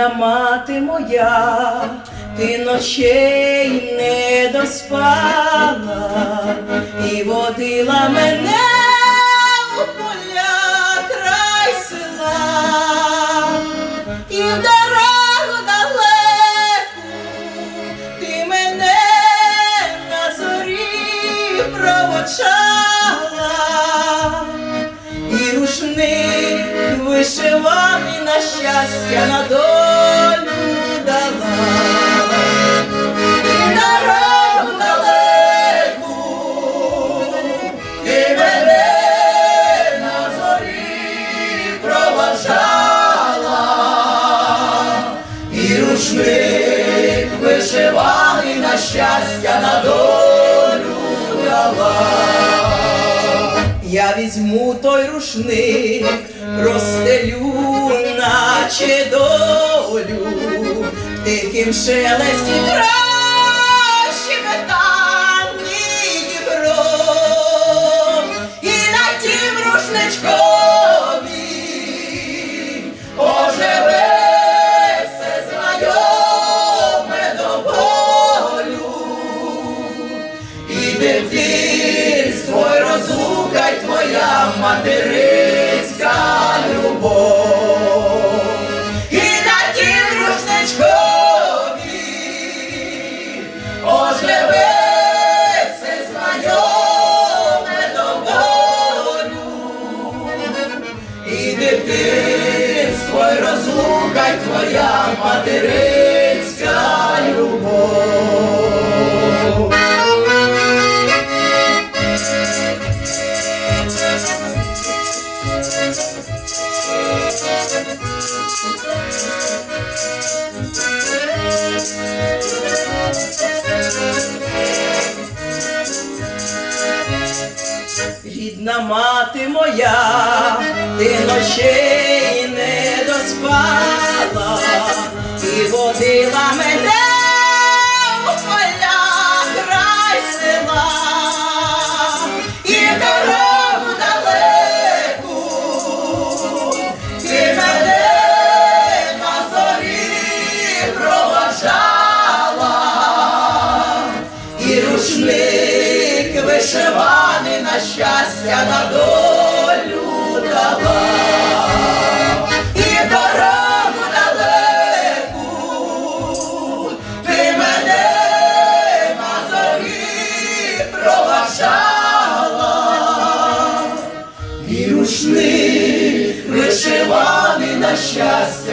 Рідна мати моя, ти ночей не доспала і водила мене у поля край села, і в дорогу далеку ти мене зорі провочала, і рушник вишиваний на щастя на долю рушник вишивали на щастя на долю дала. Я візьму той рушник, розстелю, наче долю, тихим шелесті трощі твоя материнська любов. І на тім рушничкові оживе все знайоме до болю. І дитинство, й розлука, й твоя материнська любов. Рідна мати моя, ти ночей не доспала і водила рушник вишиваний на щастя, на долю давав і дорогу далеку ти мене на зорі проважала, і рушник вишиваний на щастя.